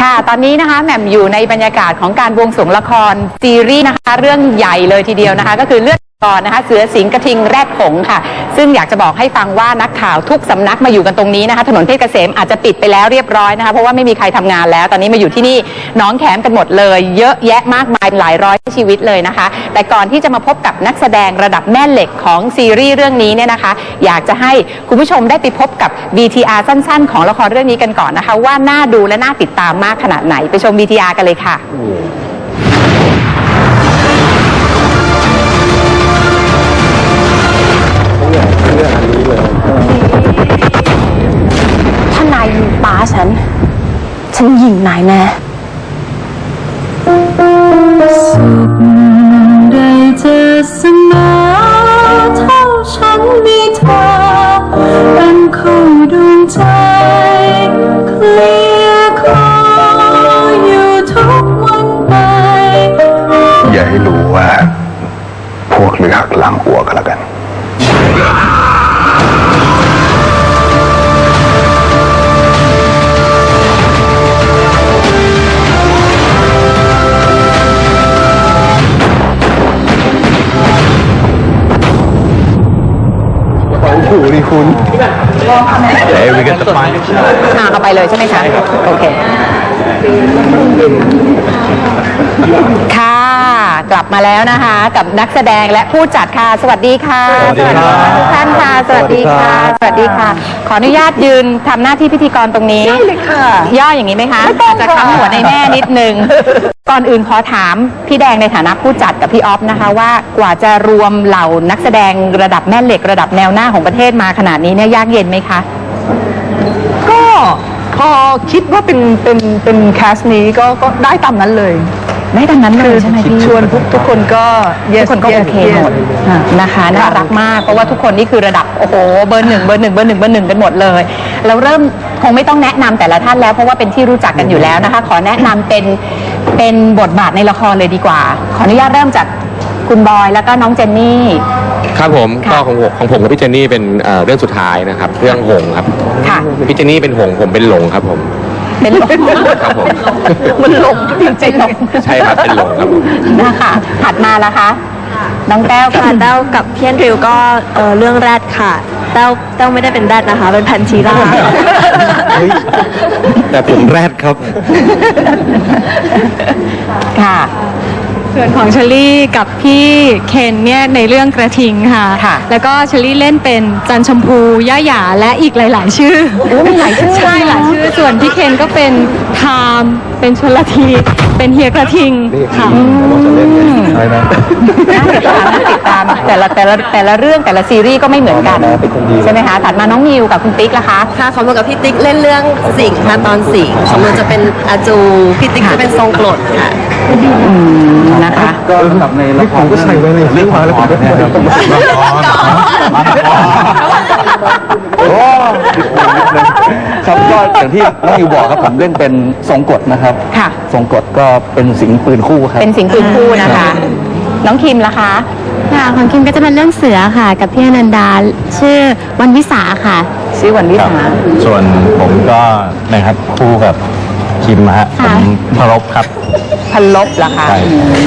ค่ะ ตอนนี้นะคะแหม่มอยู่ในบรรยากาศของการบวงสรวงละครซีรีส์นะคะ เรื่องใหญ่เลยทีเดียวนะคะ ก็คือเลือด ก่อนนะคะเสือสิงกระทิงแรดหงค่ะ ซึ่งอยากจะบอกให้ฟังว่านักข่าวทุกสำนักมาอยู่กันตรงนี้นะคะ ถนนเพชรเกษมอาจจะปิดไปแล้วเรียบร้อยนะคะ เพราะว่าไม่มีใครทำงานแล้ว ตอนนี้มาอยู่ที่นี่น้องแขมกันหมดเลย เยอะแยะมากมายหลายร้อยชีวิตเลยนะคะ แต่ก่อนที่จะมาพบกับนักแสดงระดับแม่เหล็กของซีรีส์เรื่องนี้เนี่ยนะคะ อยากจะให้คุณผู้ชมได้ไปพบกับ VTR สั้น ๆ ของละครเรื่องนี้กันก่อนนะคะ ว่าน่าดูและน่าติดตามมากขนาดไหนไปชม VTR กันเลยค่ะ ฉัน ฉันยิงนายแน่สุขได้เจอเสมอเท่าฉันมีเธอเป็นคู่ดวงใจเคลียคออยู่ทุกวันไป อย่าให้รู้ว่า พวกเรือหักหลังหัวกันแล้วกัน อ่าเอาไปเลยใช่ไหมคะ โอเค ค่ะ กลับมาแล้วนะคะ กับนักแสดงและผู้จัดค่ะ สวัสดีค่ะสวัสดีครับ ทุกท่านค่ะ สวัสดีค่ะ สวัสดีค่ะ ขออนุญาตยืนทำหน้าที่พิธีกรตรงนี้ ได้เลยค่ะ ย่ออย่างนี้ไหมคะอาจจะค้ำหัวในแม่นิดนึง ก่อนอื่นขอถามพี่แดงในฐานะผู้จัดกับพี่ออฟนะคะว่ากว่าจะรวมเหล่านักแสดงระดับแม่เหล็กระดับแนวหน้าของประเทศมาขนาดนี้เนี่ยยากเย็นไหมคะ ก็พอคิดว่าเป็นเป็นเป็นแคสนี้ก็ก็ได้ตามนั้นเลย ได้ดังนั้นเลยใช่ไหมพี่ ชวนทุกทุกคนก็ทุ yes กคนก็โอ yes เค yes หมดนะคะน่ารักมากเพราะว่าทุกคนนี่คือระดับโอ้โหเบอร์หนึ่งเบอร์หนึ่งเบอร์หนึ่งเบอร์หนึ่งกันหมดเลยเราเริ่มคงไม่ต้องแนะนำแต่ละท่านแล้วเพราะว่าเป็นที่รู้จักกันอยู่แล้วนะคะ ขอแนะนำเป็นเป็นบทบาทในละครเลยดีกว่า ขออนุญาตเริ่มจากคุณบอยแล้วก็น้องเจนนี่ ครับผมค่ะ ก็ของผมของผมกับพี่เจนนี่เป็นเอ่อเรื่องสุดท้ายนะครับ เรื่องหงส์ครับค่ะ พี่เจนนี่เป็นหงส์ผมเป็นหลงครับผม เป็นลมครับผม มันหลงจริงๆใช่ครับเป็นหลงครับผม นะคะถัดมาละคะ น้องแต้วค่ะค่ะเต้ากับเพี้ยนริวก็เอ่อเรื่องแรดค่ะเต้าเต้าไม่ได้เป็นแรดนะคะ เป็นแพนชีราแต่ผมแรดครับ ค่ะ ส่วนของเชอรี่กับพี่เคนเนี่ยในเรื่องกระทิงค่ะ ค่ะ แล้วก็เชอรี่เล่นเป็นจันชมพูย่าหยาและอีกหลาย ๆ ชื่อ โอ้มีหลายชื่อใช่หลายชื่อ ส่วนพี่เคนก็เป็น ไทาม เป็นชลที เป็นเฮียกระทิงค่ะน่าติดตามน่าติดตามแต่ละแต่ละแต่ละเรื่องแต่ละซีรีส์ก็ไม่เหมือนกันใช่ไหมคะถัดมาน้องมิวกับคุณติ๊กล่ะคะ ค่ะของมือกับพี่ติ๊กเล่นเรื่องสิงห์ค่ะตอนสิงห์ของมือจะเป็นอาจูพี่ติ๊กจะเป็นทรงกรดค่ะนะคะ ก็สำหรับในละครก็ใส่ไว้ในเรื่องมาแล้วผมก็ไม่ได้ต้อง ครับก็อย่างที่น้องอิวบอกครับผมเล่นเป็นทรงกฎนะครับค่ะ ทรงกฎก็เป็นสิงห์ปืนคู่ครับ เป็นสิงห์ปืนคู่นะคะ น้องคิมล่ะคะ ค่ะของคิมก็จะเป็นเรื่องเสือค่ะ กับพี่อนันดาชื่อวันวิสาค่ะ ชื่อวันวิสา ส่วนผมก็นะครับคู่กับคิมฮะผค่ะ มพรบครับพันลบล่ะคะใช่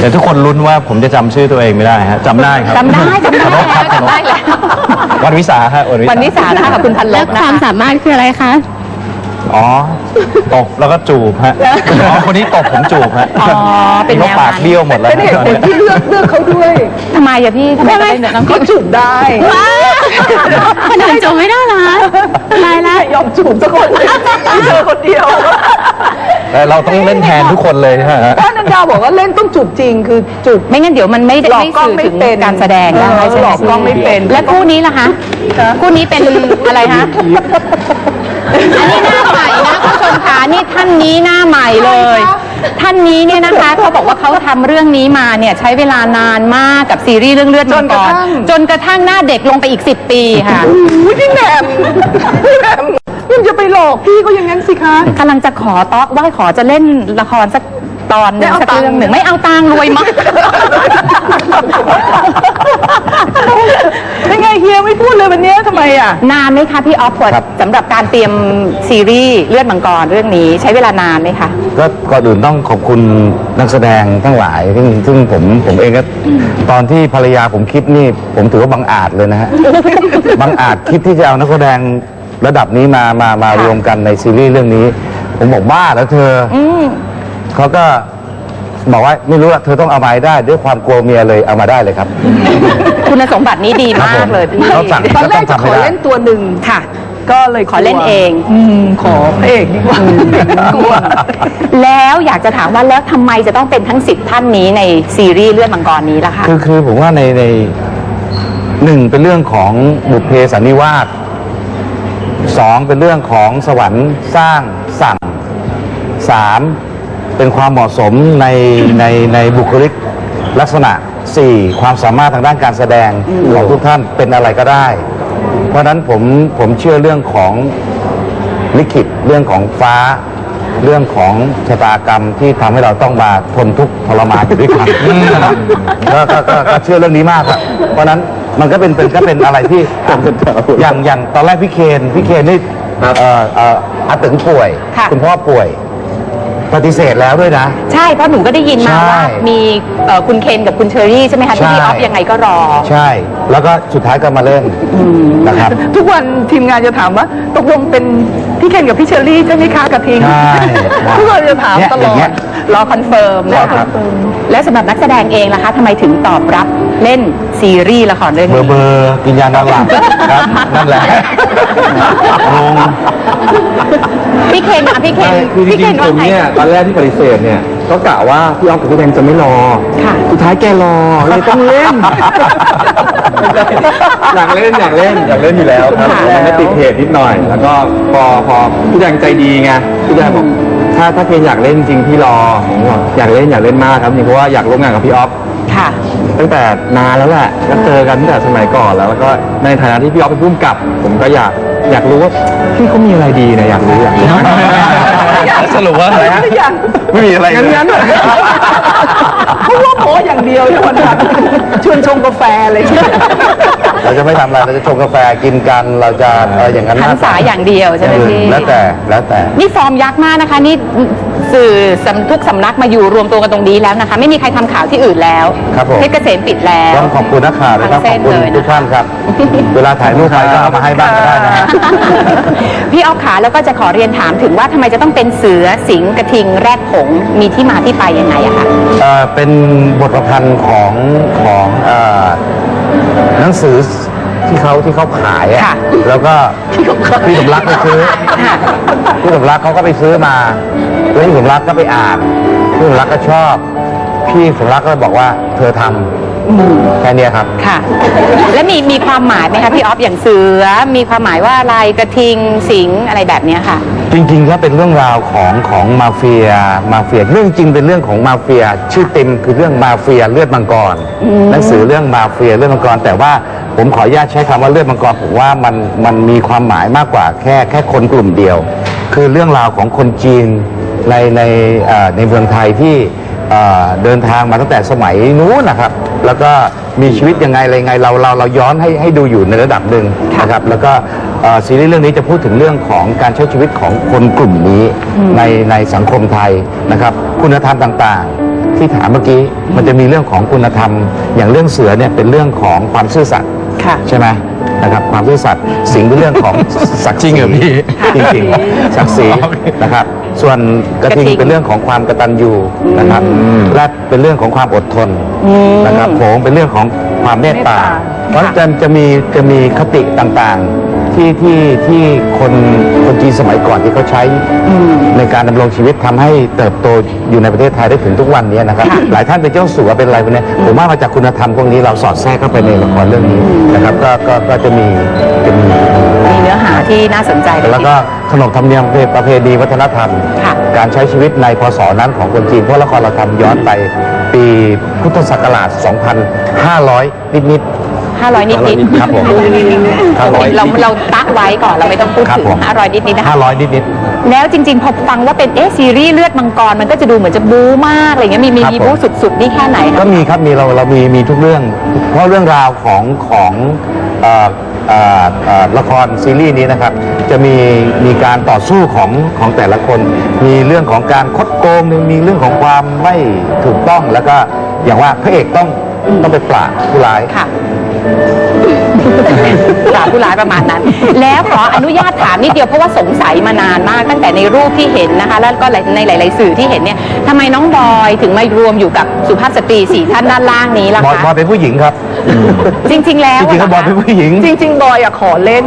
แต่ทุกคนลุ้นว่าผมจะจำชื่อตัวเองไม่ได้ฮะจำได้ครับจำได้จำได้พรบครับจำได้แล้ววันวิสาฮะวันวิสานะคะกับคุณพันลแล้วบคนะวามคะสามารถคืออะไรคะ อ๋อ ตบแล้วก็จูบฮะอ๋อคนนี้ตบผมจูบฮะอ๋อเป็นแนวขาปากนั้นเบี้ยวหมดแล้วเป็นเหตุผลที่เลือกเลือกเขาด้วยทำไมอะพี่ทำไมต้องเป็นน้องคิเขามจูบได้คนอื่นจบไม่ได้เหรอคะตายละยอมจูบสักคนเลยไม่เธอคนเดียวแต่เราต้องเล่นแทนทุกคนเลยฮะถ้านันดาบอกว่าเล่นต้องจูบจริงคือจูบ ไม่งั้นเดี๋ยวมันไม่ได้หลอกไม่กล้องสื่อไม่ถึงเป็นการแสดงได้เออใช่ไหมหลอกกล้องไม่เป็น และคู่นี้ล่ะคะ คู่นี้เป็นอะไรคะอันนี้หน้า นี่ท่านนี้หน้าใหม่เลย ท่านนี้เนี่ยนะคะเขาบอกว่าเขาทำเรื่องนี้มาเนี่ยใช้เวลานานมากกับซีรีส์เรื่องเลือดมังกรจนกระทั่งหน้าเด็กลงไปอีก 10 ปีค่ะ อุ้ยพี่แหม่มพี่แหม่มยังจะไปหลอกพี่ก็อย่างนั้นสิคะกำลังจะขอต๊อกว่าขอจะเล่นละครสัก ตอนหนึ่งไม่เอาสักตังค์เรื่องหนึ่งไม่เอาตังค์รวยมากเป็นไงเฮียไม่พูดเลยวันเนี้ยทำไมอะ นานไหมคะพี่ออฟกว่าครับ สำหรับการเตรียมซีรีส์เลือดมังกรเรื่องนี้ใช้เวลานานไหมคะ ก็ก่อนอื่นต้องขอบคุณนักแสดงทั้งหลาย ซึ่งซึ่งผมผมเองก็ตอนที่ภรรยาผมคิดนี่ ผมถือว่าบังอาจเลยนะฮะ บังอาจคิดที่จะเอานักแสดงระดับนี้มามามารวมกันในซีรีส์เรื่องนี้ ผมบอกบ้าแล้วเธออ เขาก็บอกว่าไม่รู้อะเธอต้องเอามาให้ได้ด้วยความกลัวเมียเลยเอามาได้เลยครับ คุณสมบัตินี้ดีครับมากผมเลยพี่เขาสั่งตอนแรกจะขอเล่นตัวหนึ่งค่ะ ก็เลยขอเล่นเองอืมขอพระเอกดีกว่ากลัวแล้วอยากจะถามว่าแล้วทำไมจะต้องเป็นทั้งสิบท่านนี้ในซีรีส์เลือดมังกรนี้ล่ะคะคือคือผมว่าในในหนึ่งเป็นเรื่องของบุพเพสันนิวาสสองเป็นเรื่องของสวรรค์สร้างสั่งสาม เป็นความเหมาะสมในในในบุคลิกลักษณะสี่ความสามารถทางด้านการแสดงของทุกท่านเป็นอะไรก็ได้ เพราะฉะนั้นผมผมเชื่อเรื่องของลิขิตเรื่องของฟ้า เรื่องของชะตากรรมที่ทำให้เราต้องมาทนทุกข์ทรมานอยู่ด้วยกันก็ก็ก็ก็เชื่อเรื่องนี้มากครับเพราะฉะนั้นมันก็เป็นเป็นก็เป็นอะไรที่ อย่างอย่างตอนแรกพี่เคนพี่เคนนี่เอ่อเอ่ออาตึงป่วย ค่ะ คุณพ่อป่วย ปฏิเสธแล้วด้วยนะ ใช่เพราะหนูก็ได้ยินมาใช่ว่ามีเอ่อคุณเคนกับคุณเชอรี่ใช่ไหมคะที่พี่อใช่อฟยังไงก็รอ ใช่ แล้วก็สุดท้ายก็มาเล่นนะครับ ทุกวันทีมงานจะถามว่าตกลงเป็นพี่เคนกับพี่เชอรี่ใช่ไหมคะกระทิงใช่ทุกคนจะถามเนี่ยตลออย่างเงี้ดยรอคอนเฟิร์มรอนะคอคะนเฟิร์มและสำหรับนักแสดงเองล่ะคะทำไมถึงตอบรับ เล่นซีรีส์ละครเรื่องเบอนี้ร์เบอร์กินยานอนหลับครับ นั่นแหละงงพี่เคนอะพี่เคนคือจพี่ริเคงนๆผว่ามไง เนี่ยตอนแรกที่ปฏิเสธเนี่ยก็กะว่าพี่ออฟกับพี่แดงจะไม่รอค่ะ สุดท้ายแกรอเลยต้องเล่น อยากเล่นอยากเล่นอยากเล่นอยู่แล้วครับค่ะ มันไม่ติดเหตุนิดหน่อย แล้วก็พอพอพี่แดงใจดีไงพี่แดงบอกถ้าถ้าเคนอยากเล่นจริงพี่รอผมบอกอยากเล่นอยากเล่นมากครับจริงเพราะว่าอยากร่วมงานกับพี่ออฟ ค่ะ ตั้งแต่นานแล้วแหละก็เจอกันตั้งแต่สมัยก่อนแล้วแล้วก็ในฐานะที่พี่ออฟเป็นผู้กำกับ ผมก็อยากอยากรู้ว่าพี่เขามีอะไรดีเนี่ยอยากรู้อยากรู้ สรุปว่าอะไรฮะไม่อยากไม่มีอะไรงั้นงั้นเพราะว่าโพสอย่างเดียวทุกคนครับชวนชงกาแฟอะไรอย่างเงี้ย เราจะไม่ทำอะไรเราจะชงกาแฟกินกันเราจะอะไรอย่างนั้นหันษาอย่างเดียวใช่ไหมพี่แล้วแต่แล้วแต่ นี่ฟอร์มยักษ์มากนะคะ นี่สื่อสำทุกสำนักมาอยู่รวมตัวกันตรงนี้แล้วนะคะ ไม่มีใครทำข่าวที่อื่นแล้วครับผม เพชรเกษมปิดแล้ว ต้องขอบคุณนักข่าวนะครับทั้ขงอบเส้นคุณเลยนะคะทุกท่านครับ เวลาถ่ายรูปไปก็เอามาให้บ้างก็ได้นะฮะ พี่ออฟขาแล้วก็จะขอเรียนถามถึงว่าทำไมจะต้องเป็นเสือสิงห์กระทิงแรดผงมีที่มาที่ไปยังไงอะคะ เอ่อเป็นบทประพันธ์ของของเอ่อ หนังสือที่เขาที่เขาขายอะค่ะ แล้วก็พี่สมรักไปซื้อค่ะพี่สมรักเขาก็ไปซื้อมาแล้วพี่สมรักก็ไปอ่านพี่สมรักก็ชอบ พี่สมรักก็บอกว่าเธอทำ แค่เนี้ยครับ ค่ะ และมีมีความหมายไหมคะพี่ออฟอย่างเสือ มีความหมายว่าอะไรกระทิงสิงห์อะไรแบบเนี้ยค่ะ จริงๆแล้วเป็นเรื่องราวของของมาเฟียมาเฟียเรื่องจริงเป็นเรื่องของมาเฟีย ชื่อเต็มคือเรื่องมาเฟียเลือดมังกรหนังสือเรื่องมาเฟียเลือดมังกร แต่ว่าผมขออนุญาตใช้คำว่าเลือดมังกรผมว่ามันมันมีความหมายมากกว่าแค่แค่คนกลุ่มเดียว คือเรื่องราวของคนจีนในในเอ่อในเมืองไทยที่เอ่อเดินทางมาตั้งแต่สมัยนู้นนะครับ แล้วก็มีชีวิตยังไงอะไรยังไงเราเราเราย้อนให้ให้ดูอยู่ในระดับหนึ่งนะครับแล้วก็เอ่อซีรีส์เรื่องนี้จะพูดถึงเรื่องของการใช้ชีวิตของคนกลุ่มนี้ในในสังคมไทยนะครับคุณธรรมต่างๆ ที่ถามเมื่อกี้มันจะมีเรื่องของคุณธรรม อย่างเรื่องเสือเนี่ยเป็นเรื่องของความซื่อสัตย์ค่ะใช่ไหมนะครับความซื่อสัตย์สิงห์เป็นเรื่องของ ศักดิ์ศรีจริงเหรอพี่ จริงๆศักดิ์ศรีนะครับ ส่วนกระทิงกระทิงเป็นเรื่องของความกตัญญูนะครับแรดเป็นเรื่องของความอดทนนะครับโขงเป็นเรื่องของความเมตตา เพราะฉะนั้นจะจะมีจะมีคติต่างๆ ที่ที่ที่คนคนจีนสมัยก่อนที่เขาใช้ในการดำรงชีวิตทำให้เติบโตอยู่ในประเทศไทยได้ถึงทุกวันนี้นะครับหลายท่านเป็นเจ้าสัวเป็นอะไรพวกเนี้ยผมว่ามาจากคุณธรรมพวกนี้เราสอดแทรกเข้าไปในละครเรื่องนี้นะครับ ก็ก็ก็จะมีจะมีมีเนื้อหา ที่น่าสนใจเลยแล้วก็ขนบธรรมเนียมประเพณีวัฒนธรรม ค่ะการใช้ชีวิตในพศนั้นของคนจีนเพราะละครเราทำย้อนไปปีพุทธศักราช 2,500 นิด500 นิดนิดครับผม500 เราเราตั้งไว้ก่อนเราไม่ต้องพูดครับถึงผม 500 นิดนิดนะคะห้าร้อยนิดนิด แล้วจริง ๆ พอฟังว่าเป็นเอ๊ะซีรีส์เลือดมังกรมันก็จะดูเหมือนจะบู๊มากอะไรเงี้ยมีมีครับมีผม บู๊สุดๆ นี่แค่ไหนก็คะมีครับมีเราเรามีมีทุกเรื่อง เพราะเรื่องราวของของเอ่อเอ่อเอ่อ ละครซีรีส์นี้นะครับ จะมีมีการต่อสู้ของของแต่ละคน มีเรื่องของการคดโกงมีเรื่องของความไม่ถูกต้องแล้วก็อย่างว่าพระเอกต้องต้องไปปราบผู้ร้ายค่ะปราบผู้ร้ายประมาณนั้น แล้วขออนุญาตถามนิดเดียวเพราะว่าสงสัยมานานมากตั้งแต่ในรูปที่เห็นนะคะ แล้วก็ในหลาย ๆ สื่อที่เห็นเนี่ยทำไมน้องบอยถึงมารวมอยู่กับสุภาพสตรีสี่ท่านด้านล่างนี้ล่ะบอยคะบอยเป็นผู้หญิงครับ จริง ๆ แล้วจริงๆแล้วบอยเป็นผู้หญิง จริง ๆ บอยอะขอเล่น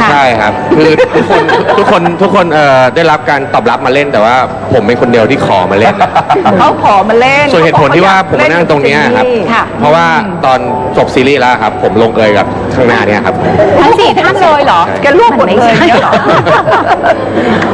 ค่ะ ใช่ครับ คือทุกคนทุกคนทุกคนเอ่อได้รับการตอบรับมาเล่นแต่ว่าผมเป็นคนเดียวที่ขอมาเล่นนะเขาขอมาเล่นส่วนเหตุผลที่ว่าผมมานั่งตรงเนี้ยครับ ค่ะ เพราะว่าตอนจบซีรีส์แล้วครับ ผมลงเอยกับข้างหน้าเนี่ยครับ ทั้งสี่ท่านเลยเหรอแกรวบหมดเลยนไใช่เนี่ยเหรอ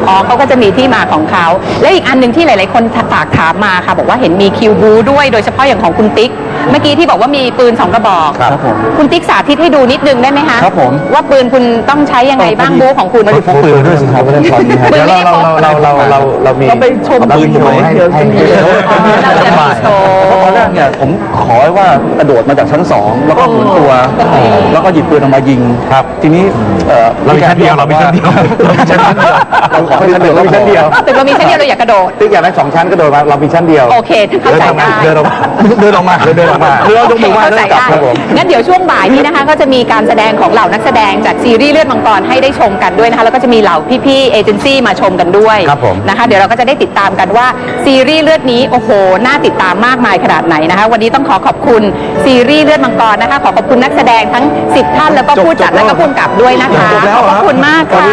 อ๋อเขาก็จะมีที่มาของเขา และอีกอันหนึ่งที่หลาย ๆ คนฝากถามมาค่ะ บอกว่าเห็นมีคิวบูด้วย โดยเฉพาะอย่างของคุณติ๊ก เมื่อกี้ที่บอกว่ามีปืนสองกระบอก ครับผม คุณติ๊กสาธิตให้ดูนิดนึงได้ไหมคะครับผม ว่าปืนคุณต้องใช้ยังไงบ้างบูของคุณ ไม่ได้พกปืนมาด้วยสิครับไม่ได้พกปืเดี๋นยวไม่เราได้พกเราเราเราเราเรามีเราไปชมเราปืนโชว์ให้เดี๋ยวให้เดี๋ยวอ๋อเราจะมีโชว์ตอนแรกเนี่ยผมขอว่ากระโดดมาจากชั้นสองแล้วก็หมุนตัว แล้วก็หยิบปืนออกมายิงครับ ทีนี้เอ่อเรามีชั้นเดียวเรามีชั้นเดียวเรามีชั้นเดียวเราขอให้ชั้นเดียวเรามีชั้นเดียวตึกเรามีชั้นเดียวเราอยากกระโดดติ๊กอยากได้สองชั้นก็โดดมาเรามีชั้นเดียวโอเคเข้าใจได้เดินออกมาเดินออกมาเดินออกมาคือเรายกมือไหว้เข้าใจแล้วกลับได้ครับผม งั้นเดี๋ยวช่วงบ่ายนี้นะคะ ก็จะมีการแสดงของเหล่านักแสดงจากซีรีส์เลือดมังกรให้ได้ชมกันด้วยนะคะ แล้วก็จะมีเหล่าพี่ๆเอเจนซี่มาชมกันด้วยครับผม นะคะ เดี๋ยวเราก็จะได้ติดตามกันว่าซีรีส์เลือดนี้โอ้โหน่าติดตามมากมายขนาดไหนนะคะ วันนี้ต้องขอขอบคุณซีรีส์เลือดมังกรนะคะ ขอขอบคุณนักแสดงทั้ง 10 ท่านแล้วก็ผู้จัดแล้วก็ผู้กำกับด้วยนะคะขอบพระคุณมากค่ะ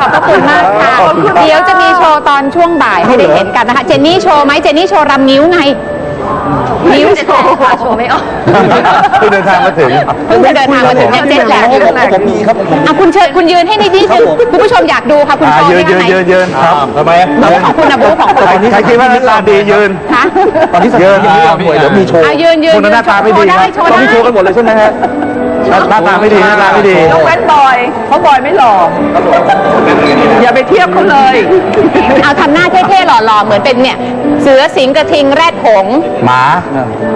ขอบพระคุณมากค่ะเดี๋ยวจะมีโชว์ตอนช่วงบ่ายให้ได้เห็นกันนะคะ เจนนี่โชว์ไหมเจนนี่โชว์รำนิ้วไง นิ้วโชว์โชว์ไม่ออกเพิ่งเดินทางมาถึง เพิ่งจะเดินทางมาถึงเนี่ยเจ็ดแหลกอยู่ผมมีครับผม อะคุณเชิญคุณยืนให้นิดนิดนึงคุณผู้ชมอยากดูค่ะคุณอ่าโชว์ยืนเนี่ยืนไหนยืนยืนครับทำไมบูของคุณนะบูของคุณตอนนี้ใครคิดว่าหน้าตาดียืนคะตอนที่สถานียังไม่ยอมป่วยเดี๋ยวมีโชว์อะยืนยืนคนหน้าตาไม่ดีโชว์ได้ครับโชว์ตอนได้นี้โชว์กันหมดเลยใช่ไหมฮะ หน้าหน้าตาไม่ดีหน้าตาไม่ดียกเว้นบอย เพราะบอยไม่หล่อ อย่าไปเทียบเขาเลย เอาทำหน้าเท่ๆหล่อๆ เหมือนเป็นเนี่ย เสือสิงห์กระทิงแรดหงส์หมา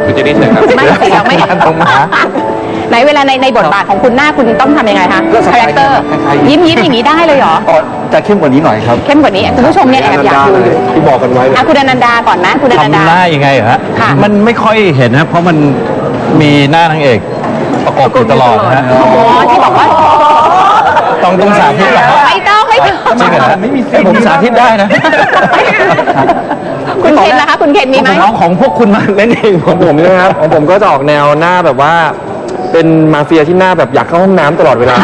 คุณเจนี่เชิญครับไม่สิเราไม่ตรงหมา ไหนเวลาในในบทบาทของคุณหน้าคุณต้องทำยังไงคะคาแรคเตอร์ยิ้มยิ้มอย่างนี้ได้เลยเหรอ อ๋อจะเข้มกว่านี้หน่อยครับเข้มกว่านี้คุณผู้ชมเนี่ยแอบอยากดูอยู่ที่บอกกันไว้เลย อะคุณอนันดาก่อนนะคุณอนันดาทำหน้ายังไงเหรอฮะ ค่ะ มันไม่ค่อยเห็นนะ เพราะมันมีหน้านางเอก ประกบอยู่ตลอดนะฮะอ๋อที่บอกว่าต้องต้องสาธิตเหรอฮะไม่ต้องไม่ต้องจริงเหรอฮะเอ้ยผมสาธิตได้นะ คุณเคนนะคะ คุณเคนมีไหมผมเอาของพวกคุณมาเล่นเองของผมใช่ไหมครับของผมก็จะออกแนวหน้าแบบว่าเป็นมาเฟียที่หน้าแบบอยากเข้าห้องน้ำตลอดเวลา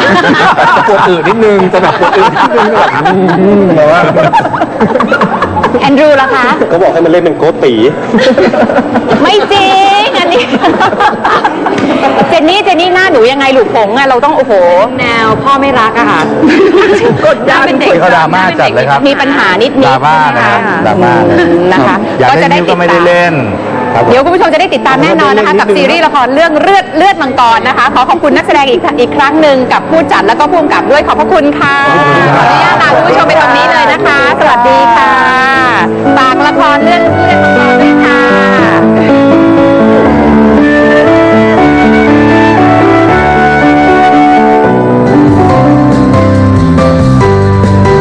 จะปวดอืดนิดนึงจะแบบปวดอืดนิดนึงแบบอืมแบบว่าแอนดรูล่ะคะก็บอกให้มันเล่นเป็นโกตีไม่จริงอันนี้ เจนนี่เจนนี่หน้าหนูยังไงลูกผงอะเราต้องโอ้โห แนวพ่อไม่รักอะค่ะกดดันเป็นเด็กเขาดราม่าจัดเลยครับ มีปัญหานิดนิดดราม่านะครับดราม่านะคะอยากเล่นนิ้วก็ไม่ได้เล่นครับผมเดี๋ยวคุณผู้ชมจะได้ติดตามแน่นอนนะคะกับซีรีส์ละครเรื่องเลือดเลือดมังกรนะคะ ขอขอบคุณนักแสดงอีกอีกครั้งหนึ่งกับผู้จัดแล้วก็ผู้กำกับด้วยขอบพระคุณค่ะขออนุญาตลาคุณผู้ชมไปตรงนี้เลยนะคะ สวัสดีค่ะฝากละครเรื่อง